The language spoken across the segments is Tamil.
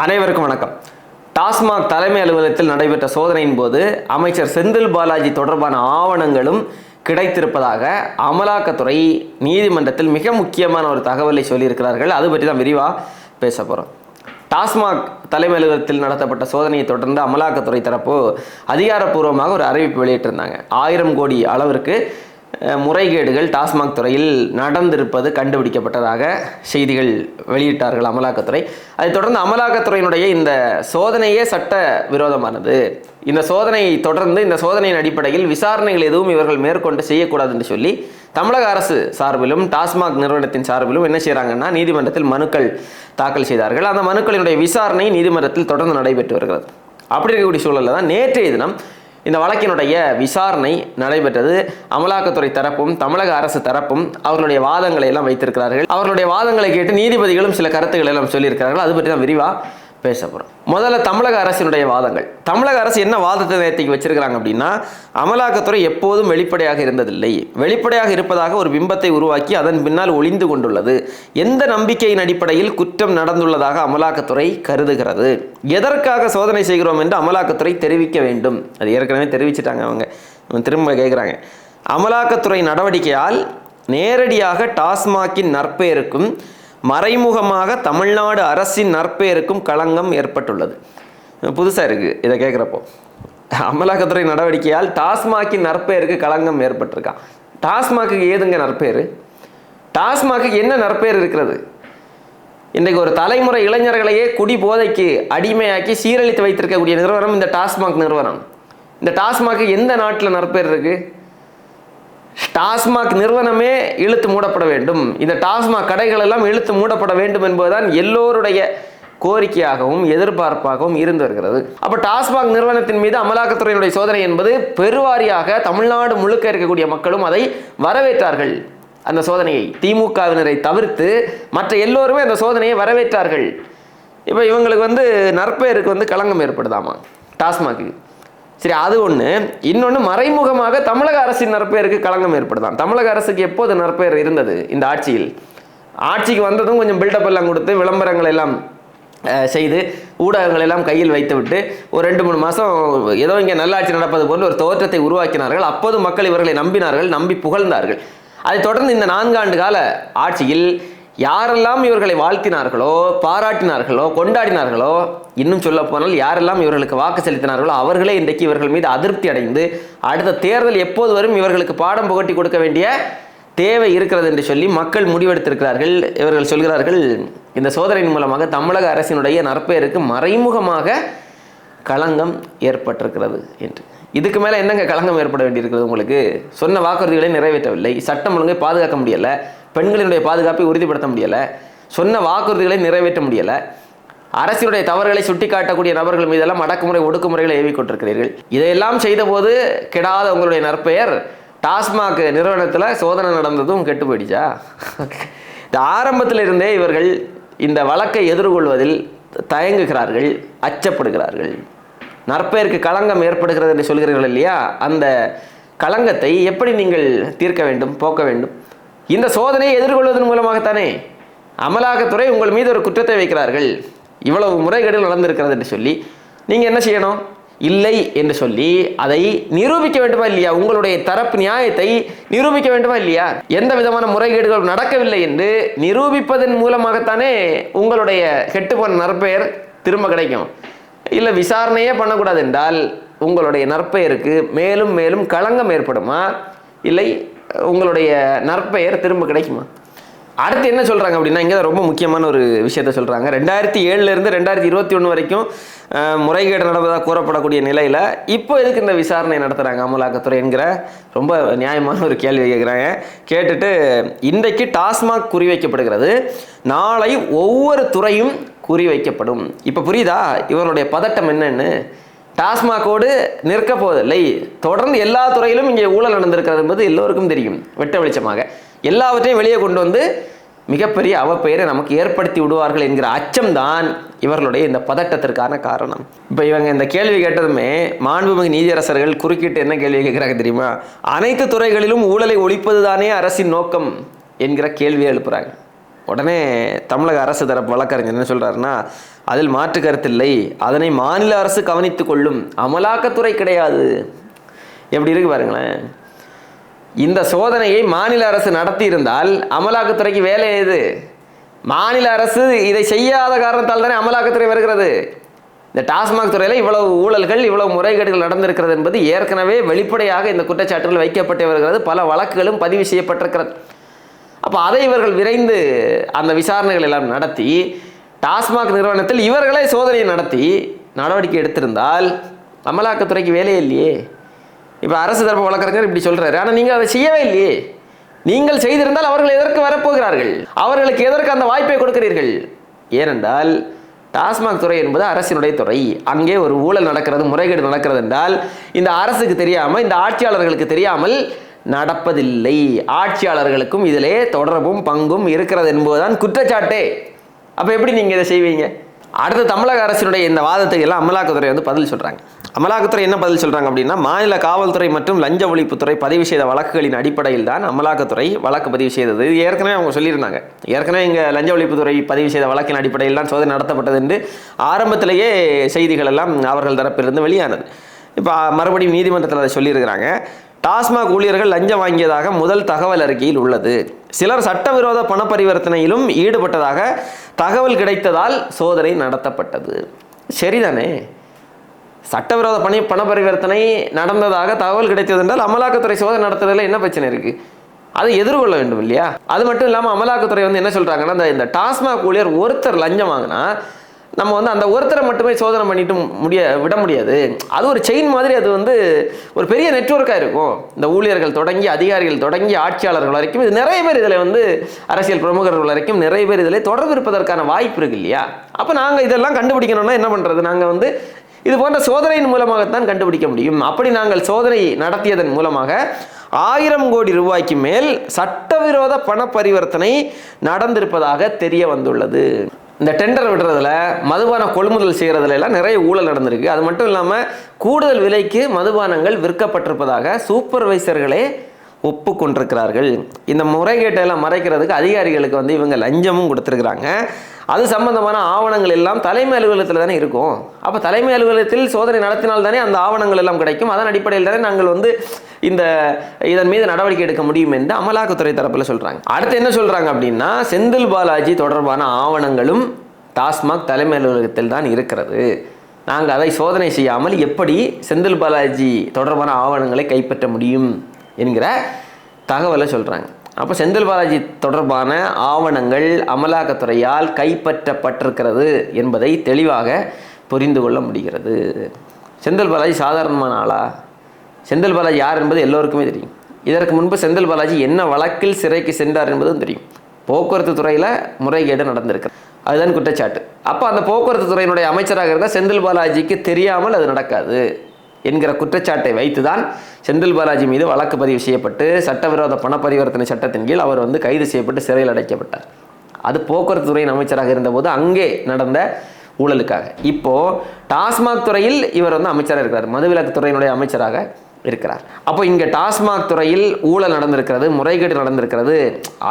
அனைவருக்கும் வணக்கம். டாஸ்மாக் தலைமை அலுவலகத்தில் நடைபெற்ற சோதனையின் போது அமைச்சர் செந்தில் பாலாஜி தொடர்பான ஆவணங்களும் கிடைத்திருப்பதாக அமலாக்கத்துறை நீதிமன்றத்தில் மிக முக்கியமான ஒரு தகவலை சொல்லியிருக்கிறார்கள். அது பற்றி தான் விரிவாக பேச போகிறோம் டாஸ்மாக் தலைமை அலுவலகத்தில் நடத்தப்பட்ட சோதனையை தொடர்ந்து அமலாக்கத்துறை தரப்பு அதிகாரப்பூர்வமாக ஒரு அறிவிப்பு வெளியிட்டிருந்தாங்க. ஆயிரம் கோடி அளவிற்கு முறைகேடுகள் டாஸ்மாக் துறையில் நடந்திருப்பது கண்டுபிடிக்கப்பட்டதாக செய்திகள் வெளியிட்டார்கள் அமலாக்கத்துறை. அதைத் தொடர்ந்து அமலாக்கத்துறையினுடைய இந்த சோதனையே சட்ட விரோதமானது. இந்த சோதனையை தொடர்ந்து இந்த சோதனையின் அடிப்படையில் விசாரணைகள் எதுவும் இவர்கள் மேற்கொண்டு செய்யக்கூடாது என்று சொல்லி தமிழக அரசு சார்பிலும் டாஸ்மாக் நிறுவனத்தின் சார்பிலும் என்ன செய்கிறாங்கன்னா நீதிமன்றத்தில் மனுக்கள் தாக்கல் செய்தார்கள். அந்த மனுக்களினுடைய விசாரணை நீதிமன்றத்தில் தொடர்ந்து நடைபெற்று வருகிறது. அப்படி இருக்கக்கூடிய சூழலில் தான் நேற்றைய தினம் இந்த வழக்கினுடைய விசாரணை நடைபெற்றது. அமலாக்கத்துறை தரப்பும் தமிழக அரசு தரப்பும் அவர்களுடைய வாதங்களை எல்லாம் வைத்திருக்கிறார்கள். அவர்களுடைய வாதங்களை கேட்டு நீதிபதிகளும் சில கருத்துக்களை எல்லாம் சொல்லியிருக்கிறார்கள். அது பற்றி தான் விரிவாக பேச போகிறோம் முதல்ல தமிழக அரசினுடைய வாதங்கள். தமிழக அரசு என்ன வாதத்தை நேர்த்திக்கு வச்சிருக்கிறாங்க அப்படின்னா அமலாக்கத்துறை எப்போதும் வெளிப்படையாக இருந்ததில்லை. வெளிப்படையாக இருப்பதாக ஒரு பிம்பத்தை உருவாக்கி அதன் பின்னால் ஒளிந்து கொண்டுள்ளது. எந்த நம்பிக்கையின் அடிப்படையில் குற்றம் நடந்துள்ளதாக அமலாக்கத்துறை கருதுகிறது. எதற்காக சோதனை செய்கிறோம் என்று அமலாக்கத்துறை தெரிவிக்க வேண்டும். அது ஏற்கனவே தெரிவிச்சிட்டாங்க அவங்க. திரும்ப கேட்குறாங்க அமலாக்கத்துறை நடவடிக்கையால் நேரடியாக டாஸ்மாகின் நற்பெயருக்கும் மறைமுகமாக தமிழ்நாடு அரசின் நற்பெயருக்கும் களங்கம் ஏற்பட்டுள்ளது. புதுசாக இருக்குது இதை கேட்குறப்போ அமலாக்கத்துறை நடவடிக்கையால் டாஸ்மாகின் நற்பெயருக்கு களங்கம் ஏற்பட்டிருக்கான் டாஸ்மாக்கு ஏதுங்க நற்பெயர்? டாஸ்மாக்கு என்ன நற்பெயர் இருக்கிறது? இன்றைக்கு ஒரு தலைமுறை இளைஞர்களையே குடி போதைக்கு அடிமையாக்கி சீரழித்து வைத்திருக்கக்கூடிய நிறுவனம் இந்த டாஸ்மாக் நிறுவனம். இந்த டாஸ்மாக்கு எந்த நாட்டில் நற்பெயர் இருக்குது டாஸ்மாக் நிறுவனமே இழுத்து மூடப்பட வேண்டும். இந்த டாஸ்மாக் கடைகள் எல்லாம் இழுத்து மூடப்பட வேண்டும் என்பதுதான் எல்லோருடைய கோரிக்கையாகவும் எதிர்பார்ப்பாகவும் இருந்து வருகிறது. அப்போ டாஸ்மாக் நிறுவனத்தின் மீது அமலாக்கத்துறையினுடைய சோதனை என்பது பெருவாரியாக தமிழ்நாடு முழுக்க இருக்கக்கூடிய மக்களும் அதை வரவேற்றார்கள். அந்த சோதனையை திமுகவினரை தவிர்த்து மற்ற எல்லோருமே அந்த சோதனையை வரவேற்றார்கள். இப்போ இவங்களுக்கு வந்து நற்பெயருக்கு வந்து களங்கம் ஏற்படுதாமா? டாஸ்மாக்கு. சரி அது ஒன்று இன்னொன்று மறைமுகமாக தமிழக அரசின் நற்பெயருக்கு களங்கம் ஏற்படுதான். தமிழக அரசுக்கு எப்போது நற்பெயர் இருந்தது இந்த ஆட்சியில்? ஆட்சிக்கு வந்ததும் கொஞ்சம் பில்டப் எல்லாம் கொடுத்து விளம்பரங்கள் எல்லாம் செய்து ஊடகங்கள் எல்லாம் கையில் வைத்துவிட்டு ஒரு ரெண்டு மூணு மாதம் ஏதோ இங்கே நல்லாட்சி நடப்பது போன்று ஒரு தோற்றத்தை உருவாக்கினார்கள். அப்போது மக்கள் இவர்களை நம்பினார்கள் நம்பி புகழ்ந்தார்கள். அதைத் தொடர்ந்து இந்த நான்காண்டு கால ஆட்சியில் யாரெல்லாம் இவர்களை வாழ்த்தினார்களோ பாராட்டினார்களோ கொண்டாடினார்களோ இன்னும் சொல்ல போனால் யாரெல்லாம் இவர்களுக்கு வாக்கு செலுத்தினார்களோ அவர்களே இன்றைக்கு இவர்கள் மீது அதிருப்தி அடைந்து அடுத்த தேர்தல் எப்போது வரும் இவர்களுக்கு பாடம் புகட்டி கொடுக்க வேண்டிய தேவை இருக்கிறது என்று சொல்லி மக்கள் முடிவெடுத்திருக்கிறார்கள். இவர்கள் சொல்கிறார்கள் இந்த சோதனையின் மூலமாக தமிழக அரசினுடைய நற்பெயருக்கு மறைமுகமாக களங்கம் ஏற்பட்டிருக்கிறது என்று. இதுக்கு மேலே என்னங்க களங்கம் ஏற்பட வேண்டியிருக்கிறது உங்களுக்கு? சொன்ன வாக்குறுதிகளை நிறைவேற்றவில்லை. சட்டம் ஒழுங்கை பாதுகாக்க முடியலை. பெண்களினுடைய பாதுகாப்பை உறுதிப்படுத்த முடியலை. சொன்ன வாக்குறுதிகளை நிறைவேற்ற முடியலை. அரசினுடைய தவறுகளை சுட்டிக்காட்டக்கூடிய நபர்கள் மீதெல்லாம் அடக்குமுறை ஒடுக்குமுறைகளை ஏவி கொண்டிருக்கிறீர்கள் இதையெல்லாம் செய்தபோது கெடாத உங்களுடைய நற்பெயர் டாஸ்மாக் நிறுவனத்தில் சோதனை நடந்ததும் கெட்டு போயிடுச்சா இந்த ஆரம்பத்தில் இருந்தே இவர்கள் இந்த வழக்கை எதிர்கொள்வதில் தயங்குகிறார்கள் அச்சப்படுகிறார்கள். நற்பெயருக்கு களங்கம் ஏற்படுகிறது என்று சொல்கிறீர்கள் இல்லையா? அந்த களங்கத்தை எப்படி நீங்கள் தீர்க்க வேண்டும் போக்க வேண்டும்? இந்த சோதனையை எதிர்கொள்வதன் மூலமாகத்தானே அமலாக்கத்துறை உங்கள் மீது ஒரு குற்றத்தை வைக்கிறார்கள். இவ்வளவு முறைகேடுகள் நடந்திருக்கிறது என்று சொல்லி நீங்கள் என்ன செய்யணும்? இல்லை என்று சொல்லி அதை நிரூபிக்க வேண்டுமா இல்லையா? உங்களுடைய தரப்பு நியாயத்தை நிரூபிக்க வேண்டுமா இல்லையா? எந்த விதமான முறைகேடுகள் நடக்கவில்லை என்று நிரூபிப்பதன் மூலமாகத்தானே உங்களுடைய கெட்டுப்போன நற்பெயர் திரும்ப கிடைக்கும். இல்லை விசாரணையே பண்ணக்கூடாது என்றால் உங்களுடைய நற்பெயருக்கு மேலும் மேலும் களங்கம் ஏற்படுமா? இல்லை உங்களுடைய நற்பெயர் திரும்ப கிடைக்குமா? அடுத்து என்ன சொல்கிறாங்க அப்படின்னா இங்கே ரொம்ப முக்கியமான ஒரு விஷயத்த சொல்கிறாங்க ரெண்டாயிரத்தி ஏழுலேருந்து ரெண்டாயிரத்தி இருபத்தி ஒன்று வரைக்கும் முறைகேடு நடந்ததாக கூறப்படக்கூடிய நிலையில் இப்போ எதுக்கு இந்த விசாரணை நடத்துகிறாங்க அமலாக்கத்துறை என்கிற? ரொம்ப நியாயமான ஒரு கேள்வி கேட்குறாங்க கேட்டுட்டு இன்றைக்கு டாஸ்மாக் குறிவைக்கப்படுகிறது. நாளை ஒவ்வொரு துறையும் குறிவைக்கப்படும். இப்போ புரியுதா? இவருடைய பதட்டம் என்னன்னு? டாஸ்மாகோடு நிற்க போவதில்லை தொடர்ந்து எல்லா துறையிலும் இங்கே ஊழல் நடந்திருக்கிறது என்பது எல்லோருக்கும் தெரியும். வெட்ட வெளிச்சமாக. எல்லாவற்றையும் வெளியே கொண்டு வந்து மிகப்பெரிய அவப்பெயரை நமக்கு ஏற்படுத்தி விடுவார்கள் என்கிற அச்சம்தான் இவர்களுடைய இந்த பதட்டத்திற்கான காரணம். இப்போ இவங்க இந்த கேள்வி கேட்டதுமே மாண்புமிகு நீதியரசர்கள் குறுக்கிட்டு என்ன கேள்வி கேட்குறாங்க தெரியுமா? அனைத்து துறைகளிலும் ஊழலை ஒழிப்பது தானே அரசின் நோக்கம் என்கிற கேள்வியை எழுப்புறாங்க. உடனே தமிழக அரசு தரப்பு வழக்கறிஞர் என்ன சொல்கிறாருன்னா அதில் மாற்று கருத்தில்லை. அதனை மாநில அரசு கவனித்து கொள்ளும் அமலாக்கத்துறை கிடையாது. எப்படி இருக்கு பாருங்களேன். இந்த சோதனையை மாநில அரசு நடத்தி இருந்தால் அமலாக்கத்துறைக்கு வேலை எது? மாநில அரசு இதை செய்யாத காரணத்தால் தானே அமலாக்கத்துறை வருகிறது. இந்த டாஸ்மாக் துறையில் இவ்வளவு ஊழல்கள் இவ்வளவு முறைகேடுகள் நடந்திருக்கிறது என்பது ஏற்கனவே வெளிப்படையாக இந்த குற்றச்சாட்டுகள் வைக்கப்பட்டு வருகிறது. பல வழக்குகளும் பதிவு செய்யப்பட்டிருக்கிறது. அப்போ அதை இவர்கள் விரைந்து அந்த விசாரணைகள் எல்லாம் நடத்தி டாஸ்மாக் நிறுவனத்தில் இவர்களே சோதனையை நடத்தி நடவடிக்கை எடுத்திருந்தால் அமலாக்கத்துறைக்கு வேலையே இல்லையே. இப்போ அரசு தரப்பு வழக்கறிஞர் இப்படி சொல்கிறாரு ஆனால் நீங்கள் அதை செய்யவே இல்லையே. நீங்கள் செய்திருந்தால் அவர்கள் எதற்கு வரப்போகிறார்கள்? அவர்களுக்கு எதற்கு அந்த வாய்ப்பை கொடுக்கிறீர்கள்? ஏனென்றால் டாஸ்மாக் துறை என்பது அரசினுடைய துறை. அங்கே ஒரு ஊழல் நடக்கிறது முறைகேடு நடக்கிறது என்றால் இந்த அரசுக்கு தெரியாமல் இந்த ஆட்சியாளர்களுக்கு தெரியாமல் நடப்பதில்லை. ஆட்சியாளர்களுக்கும் இதிலே தொடர்பும் பங்கும் இருக்கிறது என்பதுதான் குற்றச்சாட்டே. அப்போ எப்படி நீங்கள் இதை செய்வீங்க? அடுத்து தமிழக அரசினுடைய இந்த வாதத்துக்கு எல்லாம் அமலாக்கத்துறை வந்து பதில் சொல்கிறாங்க அமலாக்கத்துறை என்ன பதில் சொல்கிறாங்க அப்படின்னா மாநில காவல்துறை மற்றும் லஞ்ச ஒழிப்புத்துறை பதிவு செய்த வழக்குகளின் அடிப்படையில் தான் அமலாக்கத்துறை வழக்கு பதிவு செய்தது. இது ஏற்கனவே அவங்க சொல்லியிருந்தாங்க. ஏற்கனவே இங்கே லஞ்ச ஒழிப்புத்துறை பதிவு செய்த வழக்கின் அடிப்படையில் தான் சோதனை நடத்தப்பட்டது என்று ஆரம்பத்திலேயே செய்திகள் எல்லாம் அவர்கள் தரப்பிலிருந்து வெளியானது. இப்போ மறுபடியும் நீதிமன்றத்தில் அதை சொல்லியிருக்கிறாங்க. டாஸ்மாக் ஊழியர்கள் லஞ்சம் வாங்கியதாக முதல் தகவல் அறிக்கையில் உள்ளது. சிலர் சட்டவிரோத பண பரிவர்த்தனையிலும் ஈடுபட்டதாக தகவல் கிடைத்ததால் சோதனை நடத்தப்பட்டது. சரிதானே? சட்டவிரோத பணி பண பரிவர்த்தனை நடந்ததாக தகவல் கிடைத்தது என்றால் அமலாக்கத்துறை சோதனை நடத்துறதுல என்ன பிரச்சனை இருக்கு? அதை எதிர்கொள்ள வேண்டும் இல்லையா? அது மட்டும் இல்லாமல் அமலாக்கத்துறை வந்து என்ன சொல்றாங்கன்னா இந்த இந்த டாஸ்மாக் ஊழியர் ஒருத்தர் லஞ்சம் வாங்கினா நம்ம வந்து அந்த ஒருத்தரை மட்டுமே சோதனை பண்ணிட்டு முடிய விட முடியாது. அது ஒரு செயின் மாதிரி அது வந்து ஒரு பெரிய நெட்வொர்க்காக இருக்கும். இந்த ஊழியர்கள் தொடங்கி அதிகாரிகள் தொடங்கி ஆட்சியாளர்கள் வரைக்கும் இது நிறைய பேர் இதில் வந்து அரசியல் பிரமுகர்கள் வரைக்கும் நிறைய பேர் இதில் தொடர்பு இருப்பதற்கான வாய்ப்பு இருக்கு இல்லையா? அப்போ நாங்கள் இதெல்லாம் கண்டுபிடிக்கணும்னா என்ன பண்ணுறது நாங்கள் வந்து இது போன்ற சோதனையின் மூலமாகத்தான் கண்டுபிடிக்க முடியும். அப்படி நாங்கள் சோதனை நடத்தியதன் மூலமாக ஆயிரம் கோடி ரூபாய்க்கு மேல் சட்டவிரோத பண பரிவர்த்தனை நடந்திருப்பதாக தெரிய வந்துள்ளது. இந்த டெண்டர் விடுறதுல மதுபான கொள்முதல் செய்கிறதுல எல்லாம் நிறைய ஊழல் நடந்திருக்கு. அது மட்டும் இல்லாமல் கூடுதல் விலைக்கு மதுபானங்கள் விற்கப்பட்டிருப்பதாக சூப்பர்வைசர்களே ஒப்புக்கொண்டிருக்கிறார்கள். இந்த முறைகேட்டெல்லாம் மறைக்கிறதுக்கு அதிகாரிகளுக்கு வந்து இவங்க லஞ்சமும் கொடுத்துருக்குறாங்க. அது சம்பந்தமான ஆவணங்கள் எல்லாம் தலைமை அலுவலகத்தில் தானே இருக்கும். அப்போ தலைமை அலுவலகத்தில் சோதனை நடத்தினால் தானே அந்த ஆவணங்கள் எல்லாம் கிடைக்கும். அதன் அடிப்படையில் தானே நாங்கள் வந்து இந்த இதன் மீது நடவடிக்கை எடுக்க முடியும் என்று அமலாக்கத்துறை தரப்பில் சொல்கிறாங்க அடுத்து என்ன சொல்கிறாங்க அப்படின்னா செந்தில் பாலாஜி தொடர்பான ஆவணங்களும் டாஸ்மாக் தலைமை அலுவலகத்தில் தான் இருக்கிறது. நாங்கள் அதை சோதனை செய்யாமல் எப்படி செந்தில் பாலாஜி தொடர்பான ஆவணங்களை கைப்பற்ற முடியும்? என்கிற தகவலை சொல்கிறாங்க அப்போ செந்தில் பாலாஜி தொடர்பான ஆவணங்கள் அமலாக்கத்துறையால் கைப்பற்றப்பட்டிருக்கிறது என்பதை தெளிவாக புரிந்து கொள்ள முடிகிறது. செந்தில் பாலாஜி சாதாரணமான ஆளா? செந்தில் பாலாஜி யார் என்பது எல்லோருக்குமே தெரியும். இதற்கு முன்பு செந்தில் பாலாஜி என்ன வழக்கில் சிறைக்கு சென்றார் என்பதும் தெரியும். போக்குவரத்து துறையில் முறைகேடு நடந்திருக்கு. அதுதான் குற்றச்சாட்டு. அப்போ அந்த போக்குவரத்து துறையினுடைய அமைச்சராக இருந்தால் செந்தில் பாலாஜிக்கு தெரியாமல் அது நடக்காது. என்கிற குற்றச்சாட்டை வைத்துதான் செந்தில் பாலாஜி மீது வழக்கு பதிவு செய்யப்பட்டு சட்டவிரோத பண பரிவர்த்தனை சட்டத்தின் கீழ் அவர் வந்து கைது செய்யப்பட்டு சிறையில் அடைக்கப்பட்டார். அது போக்குவரத்து துறையின் அமைச்சராக இருந்தபோது அங்கே நடந்த ஊழலுக்காக. இப்போ டாஸ்மாக் துறையில் இவர் வந்து அமைச்சராக இருக்கிறார். மதுவிலக்கு துறையினுடைய அமைச்சராக இருக்கிறார். அப்போ இங்கே டாஸ்மாக் துறையில் ஊழல் நடந்திருக்கிறது முறைகேடு நடந்திருக்கிறது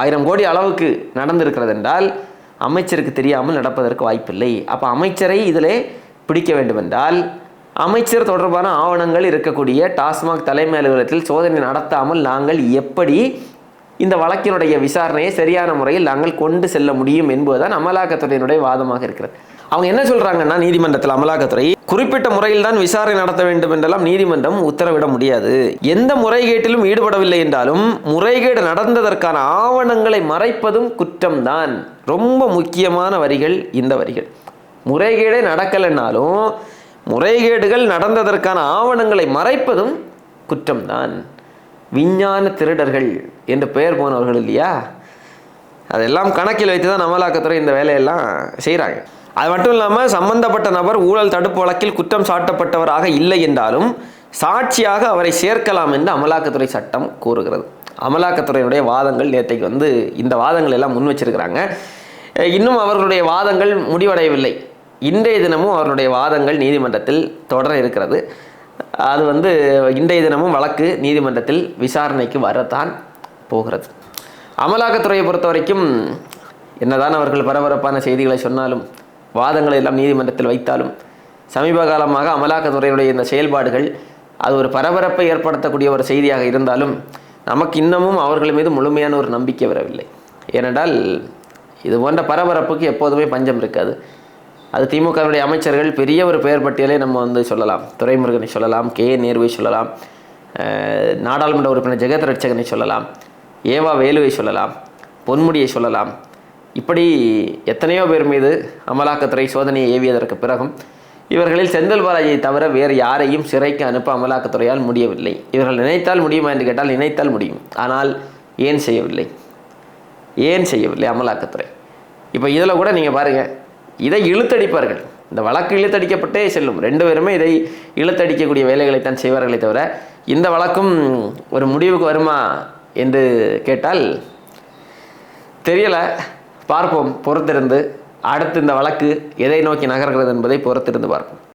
ஆயிரம் கோடி அளவுக்கு நடந்திருக்கிறது என்றால் அமைச்சருக்கு தெரியாமல் நடப்பதற்கு வாய்ப்பில்லை. அப்போ அமைச்சரை இதிலே பிடிக்க வேண்டுமென்றால் அமைச்சர் தொடர்பான ஆவணங்கள் இருக்கக்கூடிய டாஸ்மாக் தலைமை அலுவலகத்தில் சோதனை நடத்தாமல் நாங்கள் எப்படி இந்த வழக்கினுடைய விசாரணையை சரியான முறையில் நாங்கள் கொண்டு செல்ல முடியும் என்பதுதான் அமலாக்கத்துறையினுடைய வாதமாக இருக்கிறது. அவங்க என்ன சொல்றாங்கன்னா நீதிமன்றத்தில் அமலாக்கத்துறை குறிப்பிட்ட முறையில் தான் விசாரணை நடத்த வேண்டும் என்றெல்லாம் நீதிமன்றம் உத்தரவிட முடியாது. எந்த முறைகேட்டிலும் ஈடுபடவில்லை என்றாலும் முறைகேடு நடந்ததற்கான ஆவணங்களை மறைப்பதும் குற்றம்தான். ரொம்ப முக்கியமான வரிகள் இந்த வரிகள். முறைகேடே நடக்கலைன்னாலும் முறைகேடுகள் நடந்ததற்கான ஆவணங்களை மறைப்பதும் குற்றம்தான். விஞ்ஞான திருடர்கள் என்று பெயர் போனவர்கள் இல்லையா? அதெல்லாம் கணக்கில் வைத்து தான் அமலாக்கத்துறை இந்த வேலையெல்லாம் செய்கிறாங்க அது மட்டும் இல்லாமல் சம்பந்தப்பட்ட நபர் ஊழல் தடுப்பு வழக்கில் குற்றம் சாட்டப்பட்டவராக இல்லை என்றாலும் சாட்சியாக அவரை சேர்க்கலாம் என்று அமலாக்கத்துறை சட்டம் கூறுகிறது. அமலாக்கத்துறையினுடைய வாதங்கள் நேற்றைக்கு வந்து இந்த வாதங்கள் எல்லாம் முன் வச்சிருக்கிறாங்க. இன்னும் அவர்களுடைய வாதங்கள் முடிவடையவில்லை. இன்றைய தினமும் அவருடைய வாதங்கள் நீதிமன்றத்தில் தொடர இருக்கிறது. அது வந்து இன்றைய தினமும் வழக்கு நீதிமன்றத்தில் விசாரணைக்கு வரத்தான் போகிறது. அமலாக்கத்துறையை பொறுத்த வரைக்கும் என்னதான் அவர்கள் பரபரப்பான செய்திகளை சொன்னாலும் வாதங்களை எல்லாம் நீதிமன்றத்தில் வைத்தாலும் சமீப காலமாக அமலாக்கத்துறையினுடைய இந்த செயல்பாடுகள் அது ஒரு பரபரப்பை ஏற்படுத்தக்கூடிய ஒரு செய்தியாக இருந்தாலும் நமக்கு இன்னமும் அவர்கள் மீது முழுமையான ஒரு நம்பிக்கை வரவில்லை. ஏனென்றால் இது போன்ற பரபரப்புக்கு எப்போதுமே பஞ்சம் இருக்காது. அது திமுகவினுடைய அமைச்சர்கள் பெரிய ஒரு பெயர் பட்டியலை நம்ம வந்து சொல்லலாம். துரைமுருகனை சொல்லலாம் கே. நேருவை சொல்லலாம் நாடாளுமன்ற உறுப்பினர் ஜெகத் ரட்சகனை சொல்லலாம் ஏவா வேலுவை சொல்லலாம் பொன்முடியை சொல்லலாம். இப்படி எத்தனையோ பேர் மீது அமலாக்கத்துறை சோதனையை ஏவியதற்கு பிறகும் இவர்களில் செந்தில் பாலாஜியை தவிர வேறு யாரையும் சிறைக்கு அனுப்ப அமலாக்கத்துறையால் முடியவில்லை. இவர்கள் நினைத்தால் முடியுமா என்று கேட்டால் நினைத்தால் முடியும். ஆனால் ஏன் செய்யவில்லை? ஏன் செய்யவில்லை அமலாக்கத்துறை? இப்போ இதில் கூட நீங்கள் பாருங்கள் இதை இழுத்தடிப்பார்கள். இந்த வழக்கு இழுத்தடிக்கப்பட்டே செல்லும். ரெண்டு பேருமே இதை இழுத்தடிக்கக்கூடிய வேலைகளைத்தான் செய்வார்களே தவிர இந்த வழக்கும் ஒரு முடிவுக்கு வருமா என்று கேட்டால் தெரியலை. பார்ப்போம். பொறுத்திருந்து அடுத்து இந்த வழக்கு எதை நோக்கி நகர்கிறது என்பதை பொறுத்திருந்து பார்ப்போம்.